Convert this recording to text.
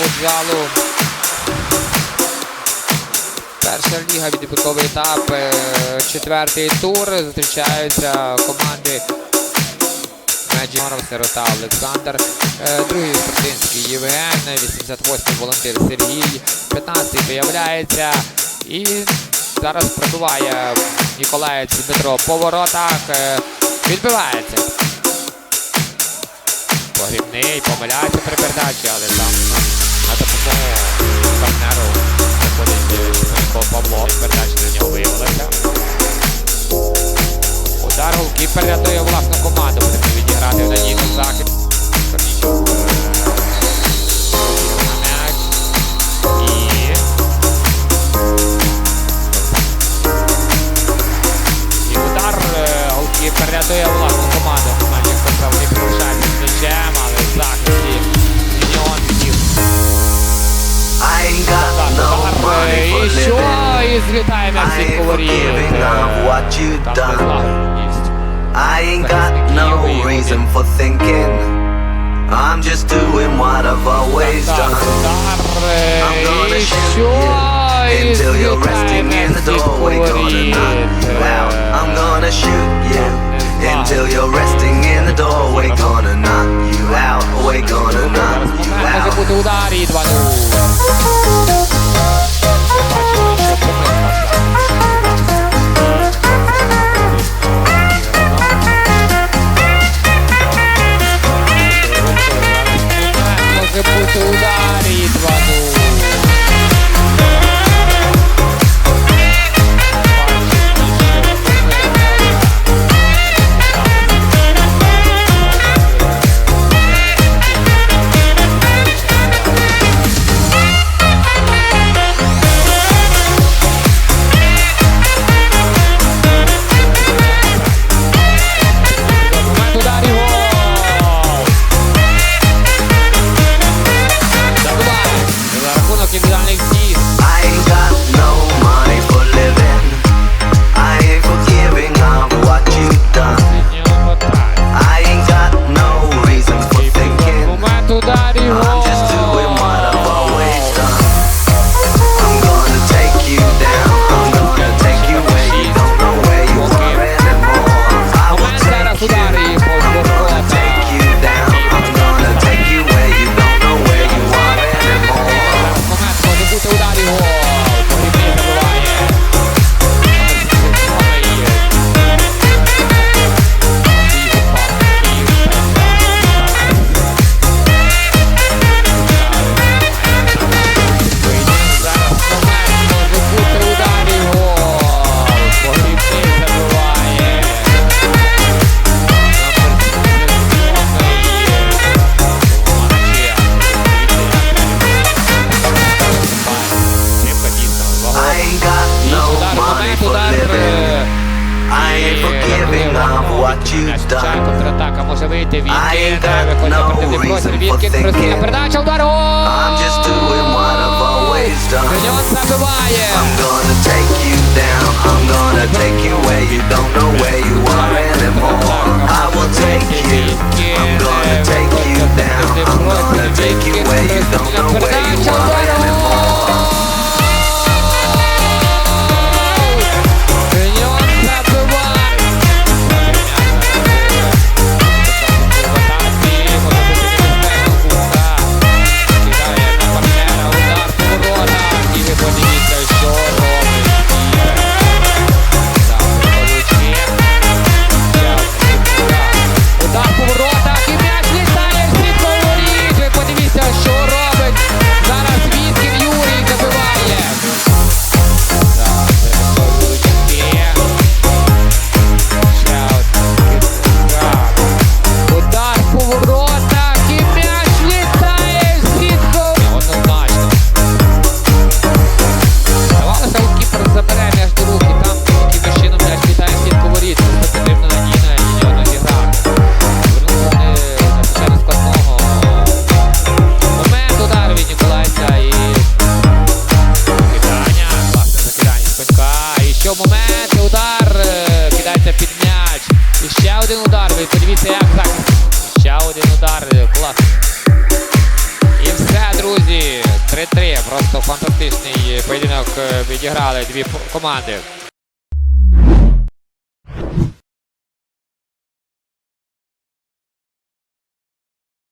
футзалу. Перша ліга, відбірковий етап, е, четвертий тур. Зустрічаються команди Меджіноров, Сирота Олександр, другий Спортинський ЄВН, 88-й волонтер Сергій, 15-й виявляється. І зараз пробиває Ніколаєць Дмитро по воротах. Е, відбивається. Погрібний, помиляється при передачі, але там. Допомогу партнеру заходить Мишко Павло. Передача до нього виявилася. Удар е, голкіпер рятує власну команду. Буде відіграти на ній удар голкіпер рятує власну. І що із вітає всіх колорів. I ain't got no reason for thinking. I'm just doing what I've always done. I'm gonna shoot you Until you're resting in the doorway Gonna knock you out. ain't forgiving of what you've done. I ain't got no reason for thinking. I'm just doing what I've always done. I'm gonna take you down. I'm gonna take you where you don't. Як так. Ще один удар. Е, І все, друзі. 3-3. Просто фантастичний поєдинок е, відіграли дві команди.